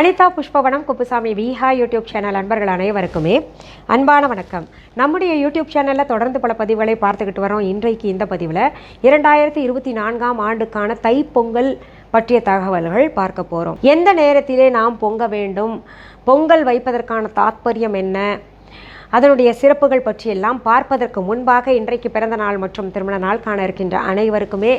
Anitha Pushpavanam Kuppusamy Viha YouTube channel அன்பர்கள் அனைவருக்குமே அன்பான வணக்கம். நம்முடைய யூடியூப் சேனலில் தொடர்ந்து பல பதிவுகளை பார்த்துக்கிட்டு வரோம். இன்றைக்கு இந்த பதிவில் இரண்டாயிரத்தி இருபத்தி நான்காம் ஆண்டுக்கான தைப்பொங்கல் பற்றிய தகவல்கள் பார்க்க போகிறோம் எந்த நேரத்திலே நாம் பொங்க வேண்டும்? பொங்கல் வைப்பதற்கான தாத்பரியம் என்ன? அதனுடைய சிறப்புகள் பற்றியெல்லாம் பார்ப்பதற்கு முன்பாக இன்றைக்கு பிறந்த நாள் மற்றும் திருமண நாள் காண இருக்கின்ற அனைவருக்குமே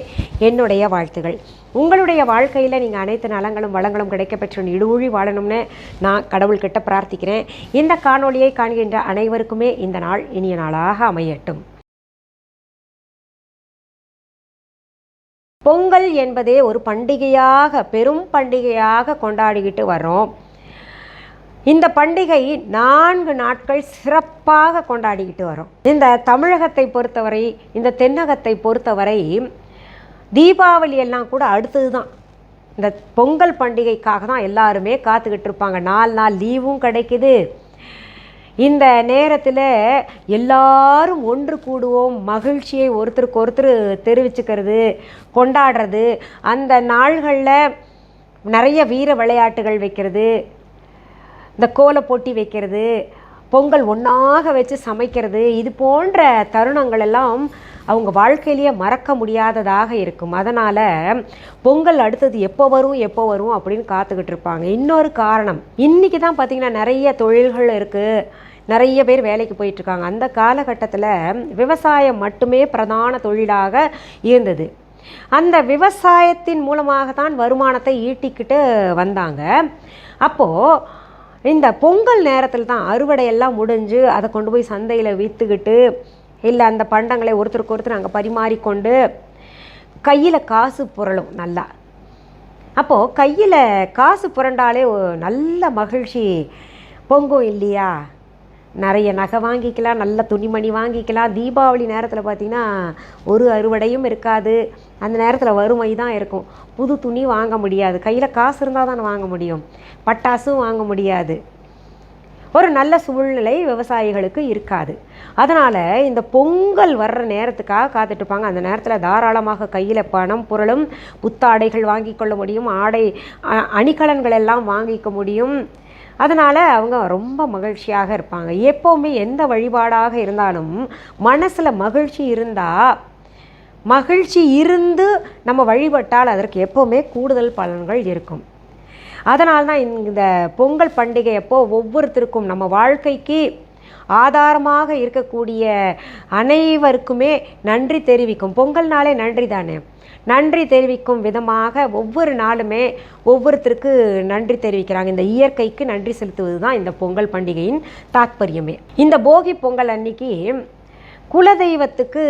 என்னுடைய வாழ்த்துகள். உங்களுடைய வாழ்க்கையில் நீங்கள் அனைத்து நலங்களும் வளங்களும் கிடைக்கப்பெற்று இடுவழி வாழணும்னு நான் கடவுள்கிட்ட பிரார்த்திக்கிறேன். இந்த காணொளியை காண்கின்ற அனைவருக்குமே இந்த நாள் இனிய நாளாக அமையட்டும். பொங்கல் என்பதே ஒரு பண்டிகையாக பெரும் பண்டிகையாக கொண்டாடிக்கிட்டு வரோம் இந்த பண்டிகை நான்கு நாட்கள் சிறப்பாக கொண்டாடிக்கிட்டு வரும். இந்த தமிழகத்தை பொறுத்தவரை இந்த தென்னகத்தை பொறுத்தவரை தீபாவளி எல்லாம் கூட அடுத்தது தான் இந்த பொங்கல் பண்டிகைக்காக தான் எல்லாருமே காத்துக்கிட்டு இருப்பாங்க. நாலு நாள் லீவும் கிடைக்குது. இந்த நேரத்தில் எல்லாரும் ஒன்று கூடுவோம். மகிழ்ச்சியை ஒருத்தருக்கு ஒருத்தர் தெரிவிச்சுக்கிறது கொண்டாடுறது. அந்த நாள்களில் நிறைய வீர விளையாட்டுகள் வைக்கிறது. இந்த கோல போட்டி வைக்கிறது பொங்கல் ஒன்றாக வச்சு சமைக்கிறது இது போன்ற தருணங்கள் எல்லாம் அவங்க வாழ்க்கையிலேயே மறக்க முடியாததாக இருக்கும். அதனால் பொங்கல் அடுத்தது எப்போ வரும் எப்போ வரும் அப்படின்னு காத்துக்கிட்டு இருப்பாங்க. இன்னொரு காரணம் இன்றைக்கி தான் பார்த்திங்கன்னா நிறைய தொழில்கள் இருக்குது நிறைய பேர் வேலைக்கு போயிட்டுருக்காங்க அந்த காலகட்டத்தில் விவசாயம் மட்டுமே பிரதான தொழிலாக இருந்தது. அந்த விவசாயத்தின் மூலமாக தான் வருமானத்தை ஈட்டிக்கிட்டு வந்தாங்க. அப்போது இந்த பொங்கல் நேரத்தில் தான் அறுவடையெல்லாம் முடிஞ்சு அதை கொண்டு போய் சந்தையில் விற்றுக்கிட்டு இல்லை அந்த பண்டங்களை ஒருத்தருக்கு ஒருத்தர் அங்கே பரிமாறிக்கொண்டு கையில் காசு புரளும் நல்லா. அப்போது கையில் காசு புரண்டாலே நல்ல மகிழ்ச்சி பொங்கும் இல்லையா? நிறைய நகை வாங்கிக்கலாம் நல்ல துணிமணி வாங்கிக்கலாம். தீபாவளி நேரத்தில் பார்த்திங்கன்னா ஒரு அறுவடையும் இருக்காது. அந்த நேரத்தில் வறுமை தான் இருக்கும். புது துணி வாங்க முடியாது. கையில் காசு இருந்தால் தானே வாங்க முடியும். பட்டாசும் வாங்க முடியாது. ஒரு நல்ல சூழ்நிலை விவசாயிகளுக்கு இருக்காது. அதனால் இந்த பொங்கல் வர்ற நேரத்துக்காக காத்துட்ருப்பாங்க அந்த நேரத்தில் தாராளமாக கையில் பணம் பொருளும் புத்தாடைகள் வாங்கி கொள்ள முடியும். ஆடை அ- அணிகலன்கள் எல்லாம் வாங்கிக்க முடியும். அதனால் அவங்க ரொம்ப மகிழ்ச்சியாக இருப்பாங்க. எப்போவுமே எந்த வழிபாடாக இருந்தாலும் மனசில் மகிழ்ச்சி இருந்தால் மகிழ்ச்சி இருந்து நம்ம வழிபட்டால் அதற்கு எப்போவுமே கூடுதல் பலன்கள் இருக்கும். அதனால் தான் இந்த பொங்கல் பண்டிகை அப்போ ஒவ்வொருத்தருக்கும் நம்ம வாழ்க்கைக்கு ஆதாரமாக இருக்கக்கூடிய அனைவருக்குமே நன்றி தெரிவிக்கும். பொங்கல் நாளே நன்றி தானே நன்றி தெரிவிக்கும் விதமாக ஒவ்வொரு நாளுமே ஒவ்வொருத்தருக்கு நன்றி தெரிவிக்கிறாங்க. இந்த இயற்கைக்கு நன்றி செலுத்துவது தான் இந்த பொங்கல் பண்டிகையின் தாத்பரியமே. இந்த போகி பொங்கல் அன்னைக்கு குலதெய்வத்துக்கு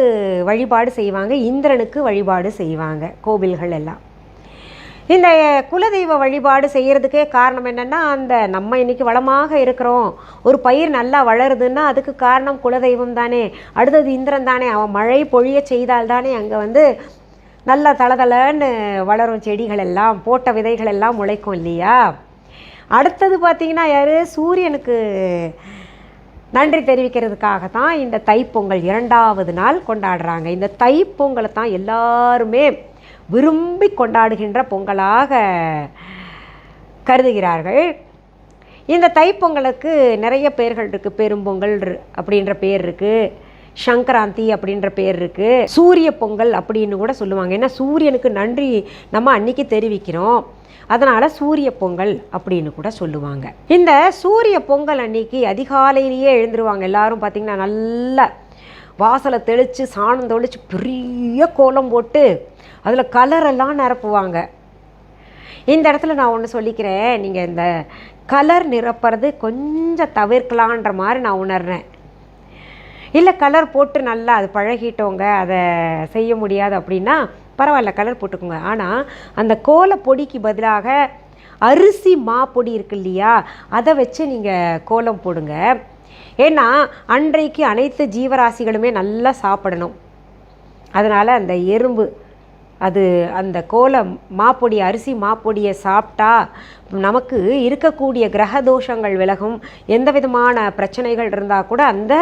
வழிபாடு செய்வாங்க இந்திரனுக்கு வழிபாடு செய்வாங்க கோவில்கள் எல்லாம். இந்த குலதெய்வ வழிபாடு செய்கிறதுக்கே காரணம் என்னென்னா அந்த நம்ம இன்னைக்கு வளமாக இருக்கிறோம். ஒரு பயிர் நல்லா வளருதுன்னா அதுக்கு காரணம் குலதெய்வம் தானே. அடுத்தது இந்திரன் தானே. அவன் மழை பொழிய செய்தால் தானே அங்கே வந்து நல்ல தளதளன்னு வளரும் செடிகள் எல்லாம் போட்ட விதைகள் எல்லாம் முளைக்கும் இல்லையா? அடுத்தது பார்த்திங்கன்னா யார்? சூரியனுக்கு நன்றி தெரிவிக்கிறதுக்காக தான் இந்த தைப்பொங்கல் இரண்டாவது நாள் கொண்டாடுறாங்க. இந்த தைப்பொங்கலை தான் எல்லாருமே விரும்பி கொண்டாடுகின்ற பொங்கலாக கருதுகிறார்கள். இந்த தைப்பொங்கலுக்கு நிறைய பெயர்கள் இருக்குது பெரும்பொங்கல் அப்படின்ற பேர் இருக்குது சங்கராந்தி அப்படின்ற பேர் இருக்குது சூரிய பொங்கல் அப்படின்னு கூட சொல்லுவாங்க. ஏன்னா சூரியனுக்கு நன்றி நம்ம அன்னைக்கு தெரிவிக்கிறோம். அதனால் சூரிய பொங்கல் அப்படின்னு கூட சொல்லுவாங்க. இந்த சூரிய பொங்கல் அன்னைக்கு அதிகாலையிலேயே எழுந்துருவாங்க. எல்லாரும் பார்த்திங்கன்னா நல்லா வாசலை தெளித்து சாணம் தெளித்து பெரிய கோலம் போட்டு அதில் கலரெல்லாம் நிரப்புவாங்க. இந்த இடத்துல நான் ஒன்று சொல்லிக்கிறேன். நீங்கள் இந்த கலர் நிரப்புறது கொஞ்சம் தவிர்க்கலான்ற மாதிரி நான் உணர்றேன். இல்லை கலர் போட்டு நல்லா அது பழகிட்டோங்க அதை செய்ய முடியாது அப்படின்னா பரவாயில்ல கலர் போட்டுக்கோங்க. ஆனால் அந்த கோல பொடிக்கு பதிலாக அரிசி மா பொடி இருக்கு இல்லையா அதை வச்சு நீங்கள் கோலம் போடுங்க. ஏன்னா அன்றைக்கு அனைத்து ஜீவராசிகளுமே நல்லா சாப்பிடணும். அதனால் அந்த எறும்பு அது அந்த கோலம் மாப்பொடி அரிசி மாப்பொடியை சாப்பிட்டா நமக்கு இருக்கக்கூடிய கிரக தோஷங்கள் விலகும். எந்த விதமான பிரச்சனைகள் இருந்தால் கூட அந்த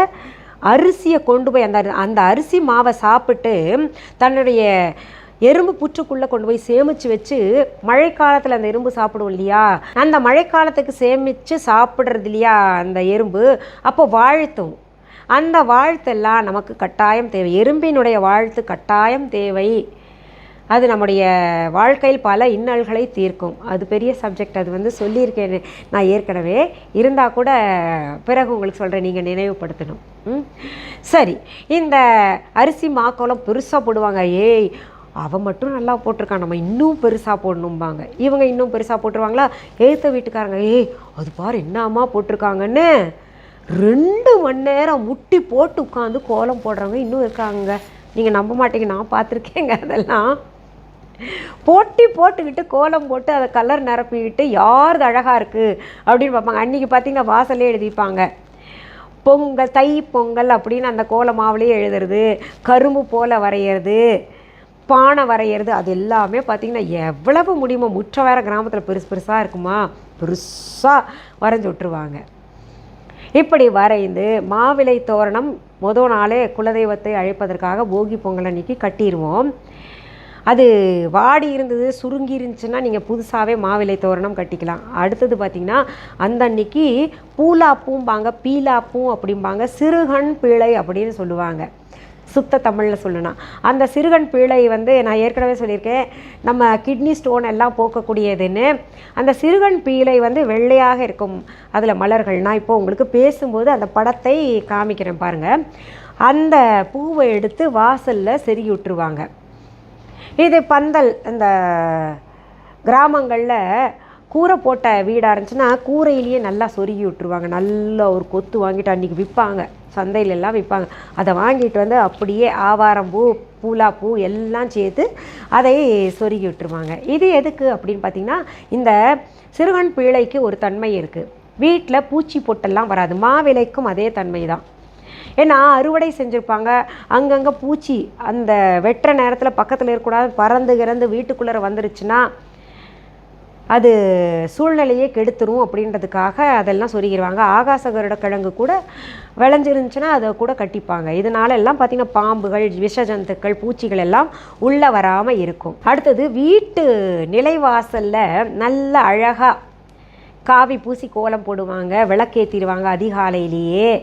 அரிசியை கொண்டு போய் அந்த அந்த அரிசி மாவை சாப்பிட்டு தன்னுடைய எறும்பு புற்றுக்குள்ளே கொண்டு போய் சேமித்து வச்சு மழைக்காலத்தில் அந்த எறும்பு சாப்பிடுவோம் இல்லையா? அந்த மழைக்காலத்துக்கு சேமித்து சாப்பிட்றது இல்லையா அந்த எறும்பு? அப்போ வாழ்த்தும். அந்த வாழ்த்தெல்லாம் நமக்கு கட்டாயம் தேவை. எறும்பினுடைய வாழ்த்து கட்டாயம் தேவை. அது நம்முடைய வாழ்க்கையில் பல இன்னல்களை தீர்க்கும். அது பெரிய சப்ஜெக்ட் அது வந்து சொல்லியிருக்கேன் நான் ஏற்கனவே. இருந்தால் கூட பிறகு உங்களுக்கு சொல்கிறேன் நீங்கள் நினைவுபடுத்தணும். ம்? சரி. இந்த அரிசி மாக்கோலம் பெருசாக போடுவாங்க. ஏய் அவன் மட்டும் நல்லா போட்டிருக்கான். நம்ம இன்னும் பெருசாக போடணும்பாங்க. இவங்க இன்னும் பெருசாக போட்டுருவாங்களா? எழுத்த வீட்டுக்காரங்க ஏய் அது பாரு என்னம்மா போட்டிருக்காங்கன்னு. ரெண்டு மணி நேரம் முட்டி போட்டு உட்காந்து கோலம் போடுறவங்க இன்னும் இருக்காங்க. நீங்கள் நம்ப மாட்டீங்க. நான் பார்த்துருக்கேங்க அதெல்லாம். போட்டி போட்டுக்கிட்டு கோலம் போட்டு அதை கலர் நிரப்பிக்கிட்டு யாருது அழகாக இருக்குது அப்படின்னு பார்ப்பாங்க. அன்றைக்கி பார்த்தீங்கன்னா வாசலே எழுதிப்பாங்க பொங்கல் தை பொங்கல் அப்படின்னு அந்த கோல மாவுலேயே எழுதுறது. கரும்பு போல் வரைகிறது பானை வரைகிறது அது எல்லாமே பார்த்திங்கன்னா எவ்வளவு முடியுமோ முற்ற வேற கிராமத்தில் பெருசு பெருசாக இருக்குமா பெருசாக வரைஞ்சி விட்ருவாங்க இப்படி வரைந்து மாவிலை தோரணம் முதல் நாளே குலதெய்வத்தை அழைப்பதற்காக போகி பொங்கல் அன்னைக்கு கட்டிடுவோம். அது வாடி இருந்தது சுருங்கி இருந்துச்சுன்னா நீங்கள் புதுசாகவே மாவிலை தோரணம் கட்டிக்கலாம். அடுத்தது பார்த்திங்கன்னா அந்த அன்னைக்கு பூலாப்பூம்பாங்க பீலாப்பூம் அப்படிம்பாங்க சிறுகண் பிழை அப்படின்னு சொல்லுவாங்க. சுத்த தமிழில் சொல்லணும் அந்த சிறுகண் பிழை வந்து நான் ஏற்கனவே சொல்லியிருக்கேன். நம்ம கிட்னி ஸ்டோன் எல்லாம் போக்கக்கூடியதுன்னு. அந்த சிறுகண் பீழை வந்து வெள்ளையாக இருக்கும். அதில் மலர்கள். நான் இப்போ உங்களுக்கு பேசும்போது அந்த படத்தை காமிக்கிறேன் பாருங்கள் அந்த பூவை எடுத்து வாசலில் செருகி விட்டுருவாங்க. இது பந்தல் இந்த கிராமங்களில் கூரை போட்ட வீடாக இருந்துச்சுன்னா கூரையிலேயே நல்லா சொருகி விட்டுருவாங்க. நல்ல ஒரு கொத்து வாங்கிட்டு அன்றைக்கி விற்பாங்க. சந்தையில எல்லாம் விற்பாங்க. அதை வாங்கிட்டு வந்து அப்படியே ஆவாரம்பூ பூலாப்பூ எல்லாம் சேர்த்து அதை சொருகி விட்டுருவாங்க. இது எதுக்கு அப்படின்னு பார்த்தீங்கன்னா இந்த சிறுவன் பிள்ளைக்கு ஒரு தன்மை இருக்குது வீட்டில் பூச்சி பொட்டெல்லாம் வராது. மாவிலைக்கும் அதே தன்மை தான் ஏன்னா அறுவடை செஞ்சுருப்பாங்க. அங்கங்கே பூச்சி அந்த வெட்டுற நேரத்தில் பக்கத்தில் இருக்கக்கூடாது. பறந்து கிறந்து வீட்டுக்குள்ளே வந்துருச்சுன்னா அது சூழ்நிலையே கெடுத்துரும் அப்படின்றதுக்காக அதெல்லாம் சொருகிடுவாங்க ஆகாச கருட கிழங்கு கூட விளைஞ்சிருந்துச்சுன்னா அதை கூட கட்டிப்பாங்க. இதனால எல்லாம் பார்த்திங்கன்னா பாம்புகள் விஷ ஜந்துக்கள் பூச்சிகள் எல்லாம் உள்ளே வராமல் இருக்கும். அடுத்தது வீட்டு நிலைவாசலில் நல்ல அழகாக காவி பூசி கோலம் போடுவாங்க விளக்கேற்றிடுவாங்க அதிகாலையிலேயே.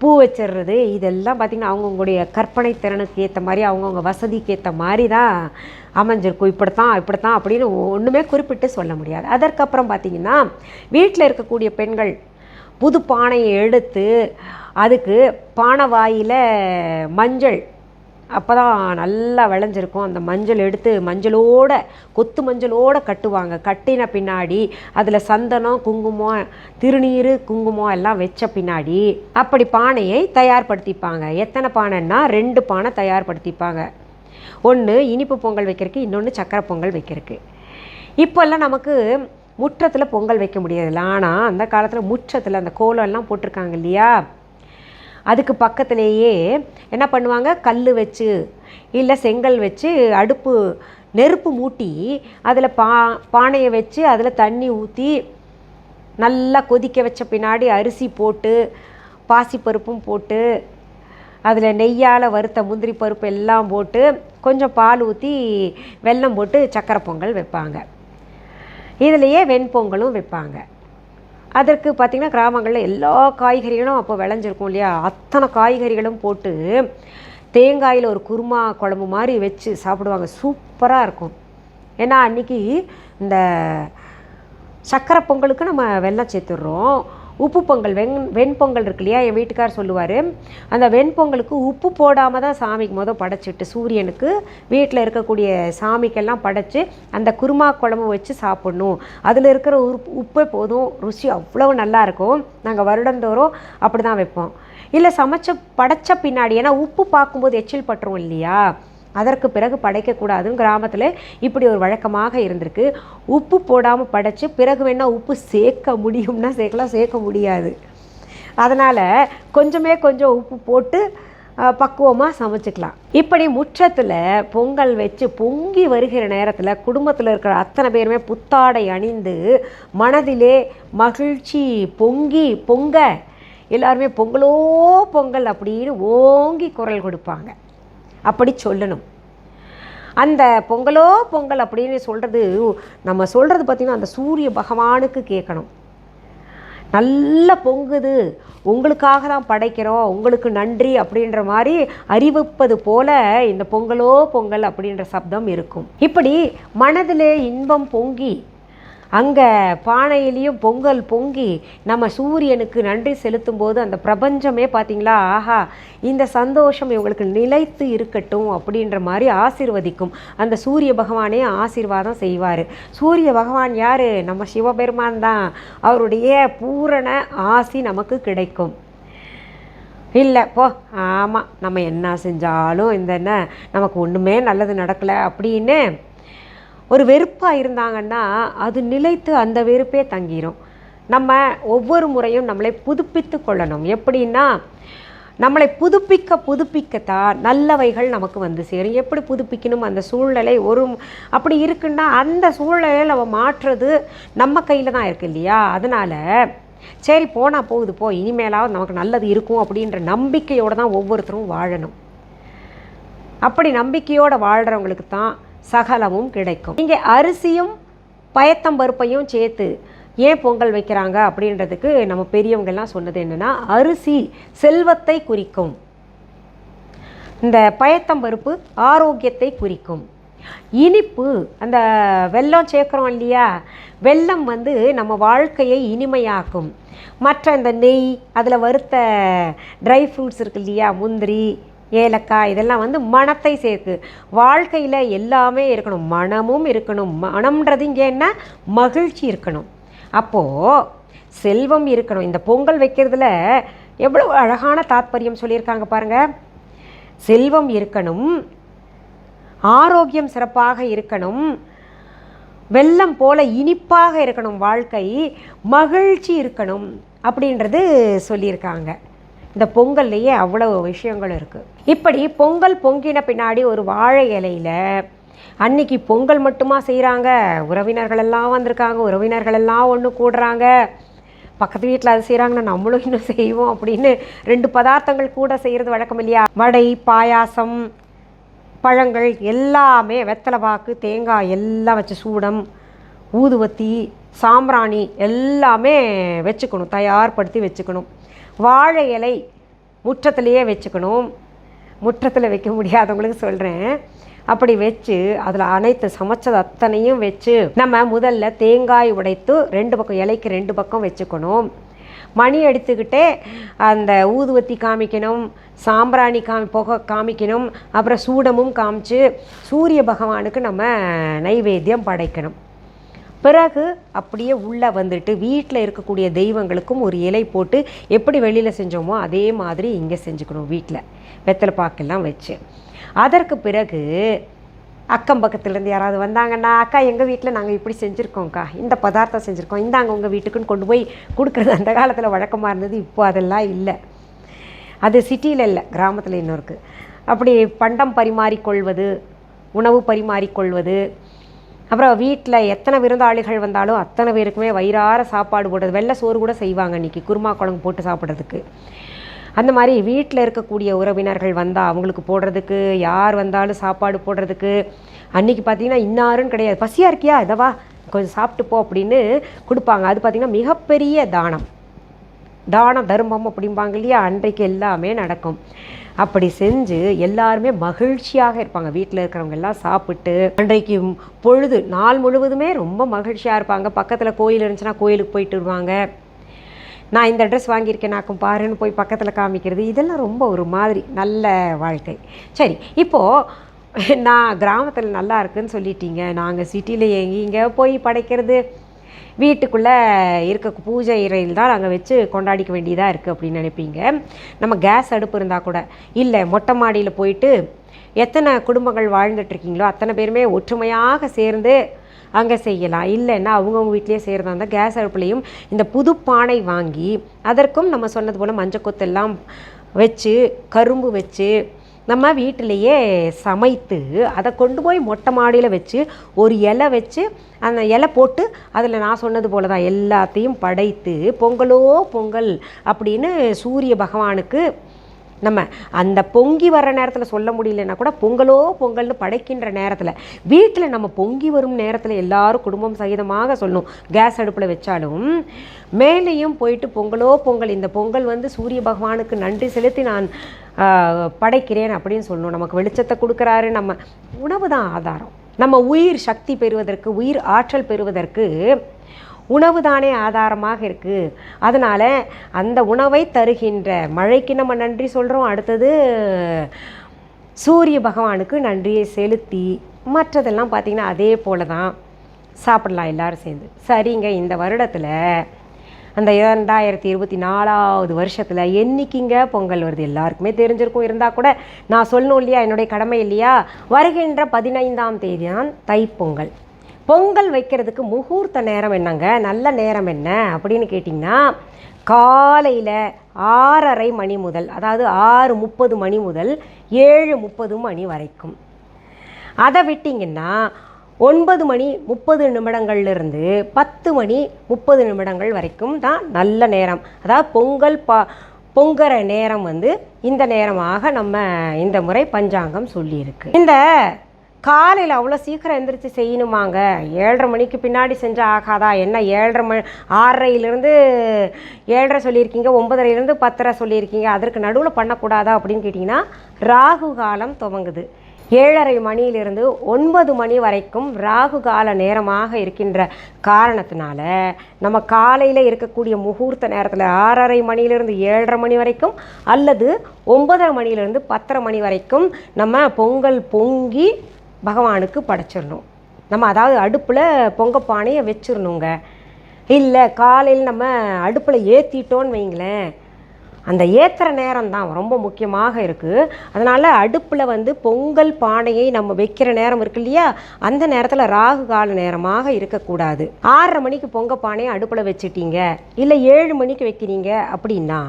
பூ வச்சிடுறது இதெல்லாம் பார்த்திங்கன்னா அவங்கவுங்களுடைய கற்பனை திறனுக்கு ஏற்ற மாதிரி அவங்கவுங்க வசதிக்கு ஏற்ற மாதிரி தான் அமைஞ்சிருக்கும். இப்படித்தான் இப்படித்தான் அப்படின்னு ஒன்றுமே குறிப்பிட்டு சொல்ல முடியாது. அதற்கப்புறம் பார்த்திங்கன்னா வீட்டில் இருக்கக்கூடிய பெண்கள் புது பானையை எடுத்து அதுக்கு பானை வாயில் மஞ்சள் அப்போ தான் நல்லா விளைஞ்சிருக்கும். அந்த மஞ்சள் எடுத்து மஞ்சளோட கொத்து மஞ்சளோட கட்டுவாங்க. கட்டின பின்னாடி அதில் சந்தனம் குங்குமம் திருநீர் குங்குமம் எல்லாம் வச்ச பின்னாடி அப்படி பானையை தயார்படுத்திப்பாங்க. எத்தனை பானைன்னா ரெண்டு பானை தயார்படுத்திப்பாங்க. ஒன்று இனிப்பு பொங்கல் வைக்கிறதுக்கு இன்னொன்று சக்கரை பொங்கல் வைக்கிறதுக்கு. இப்போல்லாம் நமக்கு முற்றத்தில் பொங்கல் வைக்க முடியாதுல்ல. ஆனால் அந்த காலத்தில் முற்றத்தில் அந்த கோலம் எல்லாம் போட்டிருக்காங்க இல்லையா? அதுக்கு பக்கத்துலேயே என்ன பண்ணுவாங்க? கல் வச்சு இல்லை செங்கல் வச்சு அடுப்பு நெருப்பு மூட்டி அதில் பா பானையை வச்சு அதில் தண்ணி ஊற்றி நல்லா கொதிக்க வச்ச பின்னாடி அரிசி போட்டு பாசிப்பருப்பும் போட்டு அதில் நெய்யால் வறுத்த முந்திரி பருப்பு எல்லாம் போட்டு கொஞ்சம் பால் ஊற்றி வெல்லம் போட்டு சக்கரை பொங்கல் வைப்பாங்க. இதுலேயே வெண்பொங்கலும் வைப்பாங்க. அதற்கு பார்த்திங்கன்னா கிராமங்களில் எல்லா காய்கறிகளும் அப்போ விளைஞ்சிருக்கும் இல்லையா? அத்தனை காய்கறிகளும் போட்டு தேங்காயில் ஒரு குருமா குழம்பு மாதிரி வச்சு சாப்பிடுவாங்க. சூப்பராக இருக்கும். ஏன்னா அன்றைக்கி இந்த சக்கரை பொங்கலுக்கு நம்ம வெள்ளம் சேர்த்துடுறோம். உப்பு பொங்கல் வெண் வெண்பொங்கல் இருக்கு இல்லையா? என் வீட்டுக்கார் சொல்லுவார். அந்த வெண்பொங்கலுக்கு உப்பு போடாமல் தான் சாமிக்கு மொதல் படைச்சிட்டு சூரியனுக்கு வீட்டில் இருக்கக்கூடிய சாமிக்கெல்லாம் படைச்சி அந்த குருமா குழம்பு வச்சு சாப்பிட்ணும். அதில் இருக்கிற உப்பு உப்பே போதும். ருசி அவ்வளோ நல்லாயிருக்கும் நாங்கள் வருடந்தோறும் அப்படி தான் வைப்போம். இல்லை சமைச்ச படைச்ச பின்னாடி ஏன்னா உப்பு பார்க்கும்போது எச்சில் பட்டுரும் இல்லையா? அதற்கு பிறகு படைக்கக்கூடாதுன்னு கிராமத்தில் இப்படி ஒரு வழக்கமாக இருந்திருக்கு. உப்பு போடாமல் படைச்சு பிறகு வேணால் உப்பு சேர்க்க முடியும்னா சேர்க்கலாம் சேர்க்க முடியாது. அதனால் கொஞ்சமே கொஞ்சம் உப்பு போட்டு பக்குவமாக சமைச்சிக்கலாம். இப்படி முற்றத்தில் பொங்கல் வச்சு பொங்கி வருகிற நேரத்தில் குடும்பத்தில் இருக்கிற அத்தனை பேருமே புத்தாடை அணிந்து மனதிலே மகிழ்ச்சி பொங்கி பொங்க எல்லாருமே பொங்கலோ பொங்கல் அப்படின்னு ஓங்கி குரல் கொடுப்பாங்க. அப்படி சொல்லணும். அந்த பொங்கலோ பொங்கல் அப்படின்னு சொல்கிறது நம்ம சொல்கிறது பார்த்திங்கன்னா அந்த சூரிய பகவானுக்கு கேட்கணும். நல்லா பொங்குது. உங்களுக்காக தான் படைக்கிறோம். உங்களுக்கு நன்றி அப்படின்ற மாதிரி அறிவிப்பது போல இந்த பொங்கலோ பொங்கல் அப்படின்ற சப்தம் இருக்கும். இப்படி மனதிலே இன்பம் பொங்கி அங்கே பானையிலையும் பொங்கல் பொங்கி நம்ம சூரியனுக்கு நன்றி செலுத்தும் போது அந்த பிரபஞ்சமே பார்த்தீங்களா ஆஹா இந்த சந்தோஷம் இவங்களுக்கு நிலைத்து இருக்கட்டும் அப்படின்ற மாதிரி ஆசிர்வதிக்கும். அந்த சூரிய பகவானே ஆசீர்வாதம் செய்வார். சூரிய பகவான் யார்? நம்ம சிவபெருமான் தான். அவருடைய பூரண ஆசி நமக்கு கிடைக்கும். இல்லை போ. ஆமாம் நம்ம என்ன செஞ்சாலும் இந்த என்ன நமக்கு ஒன்றுமே நல்லது நடக்கலை அப்படின்னு ஒரு வெறுப்பாக இருந்தாங்கன்னா அது நிலைத்து அந்த வெறுப்பே தங்கிரும். நம்ம ஒவ்வொரு முறையும் நம்மளை புதுப்பித்து கொள்ளணும். எப்படின்னா நம்மளை புதுப்பிக்க புதுப்பிக்கத்தான் நல்லவைகள் நமக்கு வந்து சேரும். எப்படி புதுப்பிக்கணும்? அந்த சூழ்நிலை ஒரு அப்படி இருக்குன்னா அந்த சூழ்நிலையை நம்ம மாற்றுறது நம்ம கையில் தான் இருக்கு இல்லையா? அதனால் சரி போனால் போகுது போ இனிமேலாவது நமக்கு நல்லது இருக்கும் அப்படின்ற நம்பிக்கையோடு தான் ஒவ்வொருத்தரும் வாழணும். அப்படி நம்பிக்கையோடு வாழ்கிறவங்களுக்கு தான் சகலமும் கிடைக்கும். இங்கே அரிசியும் பயத்தம்பருப்பையும் சேர்த்து ஏன் பொங்கல் வைக்கிறாங்க அப்படின்றதுக்கு நம்ம பெரியவங்கெல்லாம் சொன்னது என்னென்னா அரிசி செல்வத்தை குறிக்கும். இந்த பயத்தம்பருப்பு ஆரோக்கியத்தை குறிக்கும். இனிப்பு அந்த வெல்லம் சேர்க்குறோம் இல்லையா? வெல்லம் வந்து நம்ம வாழ்க்கையை இனிமையாக்கும். மற்ற இந்த நெய் அதில் வறுத்த ட்ரை ஃப்ரூட்ஸ் இருக்கு இல்லையா? முந்திரி ஏலக்காய் இதெல்லாம் வந்து மனத்தை சேர்க்கு. வாழ்க்கையில் எல்லாமே இருக்கணும். மனமும் இருக்கணும். மனம்ன்றது இங்கே என்ன? மகிழ்ச்சி இருக்கணும். அப்போது செல்வம் இருக்கணும். இந்த பொங்கல் வைக்கிறதுல எவ்வளோ அழகான தாத்பரியம் சொல்லியிருக்காங்க பாருங்கள் செல்வம் இருக்கணும். ஆரோக்கியம் சிறப்பாக இருக்கணும். வெள்ளம் போல இனிப்பாக இருக்கணும் வாழ்க்கை. மகிழ்ச்சி இருக்கணும். அப்படின்றது சொல்லியிருக்காங்க. இந்த பொங்கல்லையே அவ்வளோ விஷயங்கள் இருக்குது இப்படி பொங்கல் பொங்கின பின்னாடி ஒரு வாழை இலையில் அன்னைக்கு பொங்கல் மட்டுமா செய்கிறாங்க உறவினர்கள் எல்லாம் வந்திருக்காங்க உறவினர்கள் எல்லாம் ஒன்று கூடுறாங்க. பக்கத்து வீட்டில் அது செய்கிறாங்கன்னா நம்மளும் இன்னும் செய்வோம் அப்படின்னு ரெண்டு பதார்த்தங்கள் கூட செய்கிறது வழக்கம் இல்லையா? வடை பாயாசம் பழங்கள் எல்லாமே வெத்தலை பாக்கு தேங்காய் எல்லாம் வச்சு சூடம் ஊதுவத்தி சாம்பிராணி எல்லாமே வச்சுக்கணும் தயார்படுத்தி வச்சுக்கணும். வாழை இலை முற்றத்துலேயே வச்சுக்கணும். முற்றத்தில் வைக்க முடியாதவங்களுக்கு சொல்கிறேன் அப்படி வச்சு அதில் அனைத்து சமைச்சது அத்தனையும் வச்சு நம்ம முதல்ல தேங்காய் உடைத்து ரெண்டு பக்கம் இலைக்கு ரெண்டு பக்கம் வச்சுக்கணும். மணி அடித்துக்கிட்டே அந்த ஊதுவத்தி காமிக்கணும் சாம்பிராணி காமி புகை காமிக்கணும் அப்புறம் சூடமும் காமிச்சு சூரிய பகவானுக்கு நம்ம நைவேத்தியம் படைக்கணும். பிறகு அப்படியே உள்ளே வந்துட்டு வீட்டில் இருக்கக்கூடிய தெய்வங்களுக்கும் ஒரு இலை போட்டு எப்படி வெளியில் செஞ்சோமோ அதே மாதிரி இங்கே செஞ்சுக்கணும் வீட்டில் வெத்தலை பாக்கெல்லாம் வச்சு. அதற்கு பிறகு அக்கம் பக்கத்துலேருந்து யாராவது வந்தாங்கன்னா அக்கா எங்கள் வீட்டில் நாங்கள் இப்படி செஞ்சுருக்கோம்க்கா. இந்த பதார்த்தம் செஞ்சுருக்கோம். இந்தாங்க உங்கள் வீட்டுக்குன்னு கொண்டு போய் கொடுக்குறது. அந்த காலத்தில் வழக்கமாக இருந்தது இப்போ அதெல்லாம் இல்லை. அது சிட்டியில் இல்லை கிராமத்தில் இன்னும் இருக்குது அப்படி பண்டம் பரிமாறிக்கொள்வது உணவு பரிமாறிக்கொள்வது அப்புறம் வீட்டில் எத்தனை விருந்தாளிகள் வந்தாலும் அத்தனை பேருக்குமே வயிறார சாப்பாடு போடுறது வெள்ளை சோறு கூட செய்வாங்க இன்றைக்கி குருமா குழம்பு போட்டு சாப்பிட்றதுக்கு. அந்த மாதிரி வீட்டில் இருக்கக்கூடிய உறவினர்கள் வந்தால் அவங்களுக்கு போடுறதுக்கு யார் வந்தாலும் சாப்பாடு போடுறதுக்கு அன்றைக்கி பார்த்தீங்கன்னா இன்னாருன்னு கிடையாது. பசியாக இருக்கியா இதவா கொஞ்சம் சாப்பிட்டு போ அப்படின்னு கொடுப்பாங்க. அது பார்த்திங்கன்னா மிகப்பெரிய தானம். தான தர்மம் அப்படிம்பாங்க இல்லையா? அன்றைக்கு எல்லாமே நடக்கும். அப்படி செஞ்சு எல்லாருமே மகிழ்ச்சியாக இருப்பாங்க. வீட்டில் இருக்கிறவங்க எல்லாம் சாப்பிட்டு அன்றைக்கு பொழுது நாள் முழுவதுமே ரொம்ப மகிழ்ச்சியாக இருப்பாங்க. பக்கத்தில் கோயில் இருந்துச்சுன்னா கோயிலுக்கு போயிட்டு வருவாங்க. நான் இந்த ட்ரெஸ் வாங்கியிருக்கேன் நாக்கும் பாருன்னு போய் பக்கத்தில் காமிக்கிறது இதெல்லாம் ரொம்ப ஒரு மாதிரி நல்ல வாழ்க்கை. சரி இப்போது நான் கிராமத்தில் நல்லா இருக்குன்னு சொல்லிட்டீங்க. நாங்கள் சிட்டியில் எங்கேங்க போய் படைக்கிறது? வீட்டுக்குள்ளே இருக்க பூஜை இறையில் தான் நாங்கள் வச்சு கொண்டாடிக்க வேண்டியதாக இருக்குது அப்படின்னு நினைப்பீங்க. நம்ம கேஸ் அடுப்பு இருந்தால் கூட. இல்லை மொட்டை மாடியில் போயிட்டு எத்தனை குடும்பங்கள் வாழ்ந்துட்டுருக்கீங்களோ அத்தனை பேருமே ஒற்றுமையாக சேர்ந்து அங்கே செய்யலாம். இல்லைன்னா அவங்கவுங்க வீட்லேயே செய்கிறதா இருந்தால் கேஸ் அடுப்புலையும் இந்த புது பானை வாங்கி அதற்கும் நம்ம சொன்னது போல் மஞ்சக்கொத்தெல்லாம் வச்சு கரும்பு வச்சு நம்ம வீட்டிலையே சமைத்து அதை கொண்டு போய் மொட்டை மாடியில் வச்சு ஒரு இலை வச்சு அந்த இலை போட்டு அதில் நான் சொன்னது போல தான் எல்லாத்தையும் படைத்து பொங்கலோ பொங்கல் அப்படின்னு சூரிய பகவானுக்கு நம்ம அந்த பொங்கி வர நேரத்தில் சொல்ல முடியலன்னா கூட பொங்கலோ பொங்கல்னு படைக்கின்ற நேரத்தில் வீட்டில் நம்ம பொங்கி வரும் நேரத்தில் எல்லாரும் குடும்பம் சகிதமாக சொல்லணும். கேஸ் அடுப்பில் வச்சாலும் மேலேயும் போயிட்டு பொங்கலோ பொங்கல் இந்த பொங்கல் வந்து சூரிய பகவானுக்கு நன்றி செலுத்தி நான் படைக்கிறேன் அப்படின்னு சொல்லணும். நமக்கு வெளிச்சத்தை கொடுக்குறாரு. நம்ம உணவு தான் ஆதாரம். நம்ம உயிர் சக்தி பெறுவதற்கு உயிர் ஆற்றல் பெறுவதற்கு உணவு தானே ஆதாரமாக இருக்குது அதனால் அந்த உணவை தருகின்ற மழைக்கு நம்ம நன்றி சொல்கிறோம் அடுத்தது சூரிய பகவானுக்கு நன்றியை செலுத்தி மற்றதெல்லாம் பார்த்திங்கன்னா அதே போல தான் சாப்பிடலாம் எல்லோரும் சேர்ந்து. சரிங்க இந்த வருடத்தில் அந்த இரண்டாயிரத்தி இருபத்தி நாலாவது வருஷத்தில் என்னைக்குங்க பொங்கல் வருது? எல்லாருக்குமே தெரிஞ்சிருக்கும் இருந்தால் கூட நான் சொல்லணும் இல்லையா? என்னுடைய கடமை இல்லையா? வருகின்ற பதினைந்தாம் தேதி தான் தைப்பொங்கல். பொங்கல் வைக்கிறதுக்கு முகூர்த்த நேரம் என்னங்க? நல்ல நேரம் என்ன? அப்படின்னு கேட்டிங்கன்னா காலையில் ஆறரை மணி முதல் அதாவது ஆறு முப்பது மணி முதல் ஏழு முப்பது மணி வரைக்கும். அதை விட்டிங்கன்னா ஒன்பது மணி முப்பது நிமிடங்கள்லேருந்து பத்து மணி முப்பது நிமிடங்கள் வரைக்கும் தான் நல்ல நேரம். அதாவது பொங்கல் பா பொங்குற நேரம் வந்து இந்த நேரமாக நம்ம இந்த முறை பஞ்சாங்கம் சொல்லியிருக்கு. இந்த காலையில் அவ்வளோ சீக்கிரம் எந்திரிச்சு செய்யணுமாங்க? ஏழரை மணிக்கு பின்னாடி செஞ்சால் ஆகாதா? என்ன ஏழரை மணி ஆறரையிலேருந்து ஏழரை சொல்லியிருக்கீங்க ஒன்பதரையிலேருந்து பத்தரை சொல்லியிருக்கீங்க அதற்கு நடுவில் பண்ணக்கூடாதா அப்படின்னு கேட்டிங்கன்னா ராகு காலம் துவங்குது. ஏழரை மணியிலிருந்து ஒன்பது மணி வரைக்கும் ராகு கால நேரமாக இருக்கின்ற காரணத்தினால நம்ம காலையில் இருக்கக்கூடிய முகூர்த்த நேரத்தில் ஆறரை மணியிலிருந்து ஏழரை மணி வரைக்கும் அல்லது ஒன்பதரை மணியிலிருந்து பத்தரை மணி வரைக்கும் நம்ம பொங்கல் பொங்கி பகவானுக்கு படைச்சிடணும். நம்ம அதாவது அடுப்பில் பொங்க பானையை வச்சிடணுங்க. இல்லை காலையில் நம்ம அடுப்பில் ஏற்றிட்டோன்னு வைங்களேன். அந்த ஏற்றுற நேரம் தான் ரொம்ப முக்கியமாக இருக்குது அதனால் அடுப்பில் வந்து பொங்கல் பானையை நம்ம வைக்கிற நேரம் இருக்கு இல்லையா? அந்த நேரத்தில் ராகு கால நேரமாக இருக்கக்கூடாது. ஆறரை மணிக்கு பொங்க பானையை அடுப்பில் வச்சுட்டீங்க. இல்லை ஏழு மணிக்கு வைக்கிறீங்க அப்படின்னா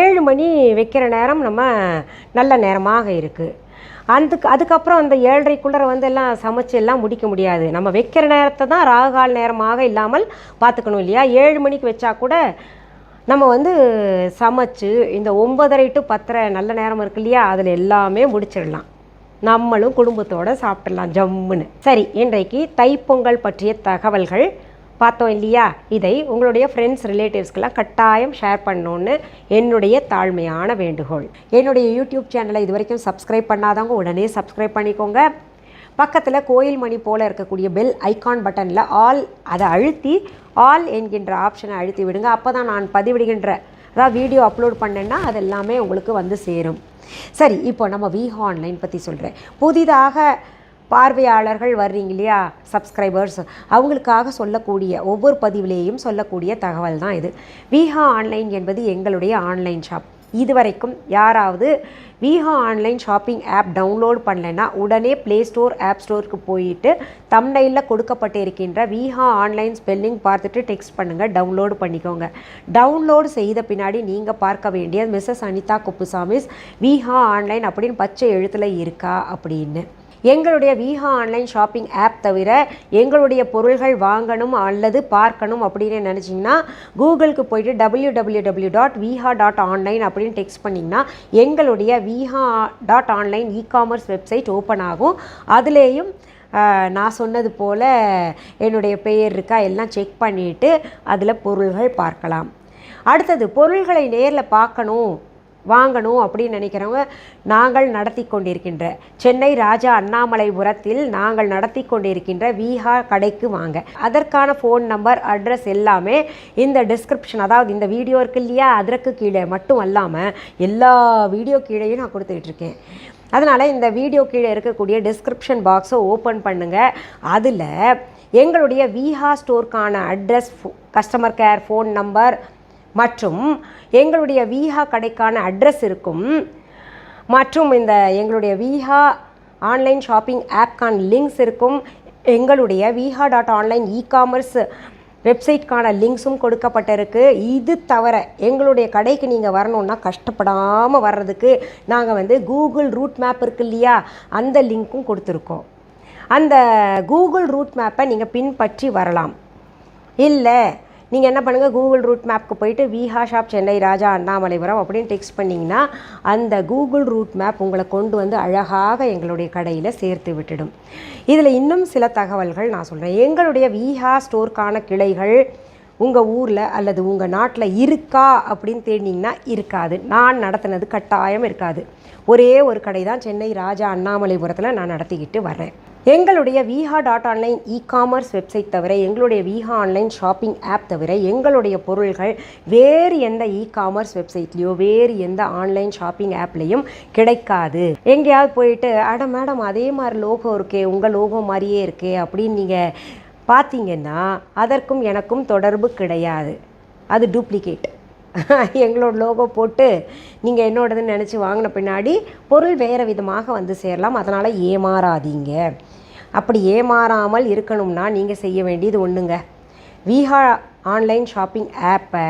ஏழு மணி வைக்கிற நேரம் நம்ம நல்ல நேரமாக இருக்குது அதுக்கு அதுக்கப்புறம் அந்த ஏழரைக்குள்ளர வந்து எல்லாம் சமைச்சு எல்லாம் முடிக்க முடியாது. நம்ம வைக்கிற நேரத்தை தான் ராகுகால் நேரமாக இல்லாமல் பார்த்துக்கணும் இல்லையா? ஏழு மணிக்கு வச்சா கூட நம்ம வந்து சமைச்சு இந்த ஒன்பதரை டு பத்தரை நல்ல நேரம் இருக்கு இல்லையா? அதில் எல்லாமே முடிச்சிடலாம். நம்மளும் குடும்பத்தோடு சாப்பிடலாம் ஜம்முன்னு. சரி இன்றைக்கு தைப்பொங்கல் பற்றிய தகவல்கள் பார்த்தோம் இல்லையா? இதை உங்களுடைய ஃப்ரெண்ட்ஸ் ரிலேட்டிவ்ஸ்க்கெல்லாம் கட்டாயம் ஷேர் பண்ணணுன்னு என்னுடைய தாழ்மையான வேண்டுகோள். என்னுடைய யூடியூப் சேனலை இது வரைக்கும் சப்ஸ்கிரைப் பண்ணாதவங்க உடனே சப்ஸ்கிரைப் பண்ணிக்கோங்க. பக்கத்தில் கோயில் மணி போல் இருக்கக்கூடிய பெல் ஐகான் பட்டனில் ஆல் அதை அழுத்தி ஆல் என்கின்ற ஆப்ஷனை அழுத்தி விடுங்க. அப்போ தான் நான் பதிவிடுகின்ற அதாவது வீடியோ அப்லோட் பண்ணேன்னா அது எல்லாமே உங்களுக்கு வந்து சேரும். சரி இப்போ நம்ம விஹா ஆன்லைன் பற்றி சொல்கிறேன் புதிதாக பார்வையாளர்கள் வர்றீங்க இல்லையா? சப்ஸ்கிரைபர்ஸ் அவங்களுக்காக சொல்லக்கூடிய ஒவ்வொரு பதிவிலேயும் சொல்லக்கூடிய தகவல் தான் இது. விஹா ஆன்லைன் என்பது எங்களுடைய ஆன்லைன் ஷாப் இதுவரைக்கும் யாராவது Viha online shopping app download பண்ணலைன்னா உடனே ப்ளே ஸ்டோர் ஆப் ஸ்டோருக்கு போயிட்டு தம்னையில் கொடுக்கப்பட்டு இருக்கின்ற விஹா ஆன்லைன் ஸ்பெல்லிங் பார்த்துட்டு டெக்ஸ்ட் பண்ணுங்கள் டவுன்லோடு பண்ணிக்கோங்க. டவுன்லோடு செய்த பின்னாடி நீங்கள் பார்க்க வேண்டிய மிஸ்ஸஸ் அனிதா குப்புசாமிஸ் விஹா ஆன்லைன் அப்படின்னு பச்சை எழுத்தில் இருக்கா அப்படின்னு. எங்களுடைய வீஹா ஆன்லைன் ஷாப்பிங் ஆப் தவிர எங்களுடைய பொருள்கள் வாங்கணும் அல்லது பார்க்கணும் அப்படின்னு நினச்சிங்கன்னா கூகுளுக்கு போயிட்டு W W W dot Viha dot online அப்படின்னு டெக்ஸ்ட் பண்ணிங்கன்னா எங்களுடைய Viha dot online e commerce website open ஆகும். அதுலேயும் நான் சொன்னது போல் என்னுடைய பெயர் இருக்கா எல்லாம் செக் பண்ணிவிட்டு அதில் பொருள்கள் பார்க்கலாம். அடுத்தது பொருள்களை நேரில் பார்க்கணும். வாங்கணும் அப்படின்னு நினைக்கிறவங்க நாங்கள் நடத்தி கொண்டிருக்கின்ற சென்னை ராஜா அண்ணாமலைபுரத்தில் நாங்கள் நடத்தி கொண்டிருக்கின்ற விஹா கடைக்கு வாங்க. அதற்கான ஃபோன் நம்பர் அட்ரஸ் எல்லாமே இந்த டிஸ்கிரிப்ஷன் அதாவது இந்த வீடியோ இருக்கு இல்லையா அதற்கு கீழே மட்டும் அல்லாமல் எல்லா வீடியோ கீழேயும் நான் கொடுத்துட்ருக்கேன் அதனால் இந்த வீடியோ கீழே இருக்கக்கூடிய டிஸ்கிரிப்ஷன் பாக்ஸை ஓப்பன் பண்ணுங்கள் அதில் எங்களுடைய Viha ஸ்டோருக்கான address customer care phone number மற்றும் எங்களுடைய விஹா கடைக்கான அட்ரஸ் இருக்கும். மற்றும் இந்த எங்களுடைய விஹா ஆன்லைன் ஷாப்பிங் ஆப்கான லிங்க்ஸ் இருக்கும். எங்களுடைய Viha dot online e commerce வெப்சைட்கான லிங்க்ஸும் கொடுக்கப்பட்டிருக்கு. இது தவிர எங்களுடைய கடைக்கு நீங்கள் வரணுன்னா கஷ்டப்படாமல் வர்றதுக்கு நாங்கள் வந்து கூகுள் ரூட் மேப் இருக்கு இல்லையா? அந்த லிங்க்கும் கொடுத்துருக்கோம். அந்த கூகுள் ரூட் மேப்பை நீங்கள் பின்பற்றி வரலாம். இல்லை நீங்கள் என்ன பண்ணுங்கள் கூகுள் ரூட் மேப்க்கு போயிட்டு விஹா ஷாப் சென்னை ராஜா அண்ணாமலைபுரம் அப்படின்னு டெக்ஸ்ட் பண்ணிங்கன்னா அந்த கூகுள் ரூட் மேப் உங்களை கொண்டு வந்து அழகாக எங்களுடைய கடையில் சேர்த்து விட்டுடும். இதில் இன்னும் சில தகவல்கள் நான் சொல்கிறேன் எங்களுடைய விஹா ஸ்டோருக்கான கிளைகள் உங்கள் ஊரில் அல்லது உங்கள் நாட்டில் இருக்கா அப்படின்னு தேடினீங்கன்னா இருக்காது. நான் நடத்தினது கட்டாயம் இருக்காது. ஒரே ஒரு கடை தான் சென்னை ராஜா அண்ணாமலைபுரத்தில் நான் நடத்திக்கிட்டு வரேன் எங்களுடைய Viha dot online e commerce website தவிர எங்களுடைய விஹா ஆன்லைன் ஷாப்பிங் ஆப் தவிர எங்களுடைய பொருள்கள் வேறு எந்த இ காமர்ஸ் வெப்சைட்லேயோ வேறு எந்த ஆன்லைன் ஷாப்பிங் ஆப்லேயும் கிடைக்காது. எங்கேயாவது போயிட்டு அட மேடம் அதே மாதிரி லோகோ இருக்கே உங்கள் லோகோ மாதிரியே இருக்கே அப்படின்னு நீங்கள் பார்த்தீங்கன்னா அதற்கும் எனக்கும் தொடர்பு கிடையாது. அது டூப்ளிகேட் எங்களோட லோகோ போட்டு நீங்கள் என்னோடதுன்னு நினச்சி வாங்கின பின்னாடி பொருள் வேறு விதமாக வந்து சேரலாம். அதனால் ஏமாறாதீங்க. அப்படி ஏமாறாமல் இருக்கணும்னா நீங்கள் செய்ய வேண்டியது ஒன்றுங்க விஹா ஆன்லைன் ஷாப்பிங் ஆப்பை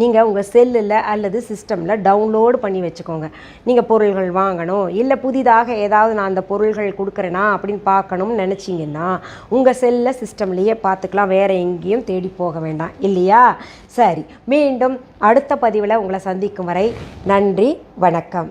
நீங்கள் உங்கள் செல்லில் அல்லது சிஸ்டமில் டவுன்லோடு பண்ணி வச்சுக்கோங்க. நீங்கள் பொருள்கள் வாங்கணும் இல்லை புதிதாக ஏதாவது நான் அந்த பொருள்கள் கொடுக்குறேனா அப்படின்னு பார்க்கணும்னு நினச்சிங்கன்னா உங்கள் செல்லில் சிஸ்டம்லேயே பார்த்துக்கலாம். வேறு எங்கேயும் தேடி போக வேண்டாம். இல்லையா? சரி மீண்டும் அடுத்த பதிவில் உங்களை சந்திக்கும் வரை நன்றி வணக்கம்.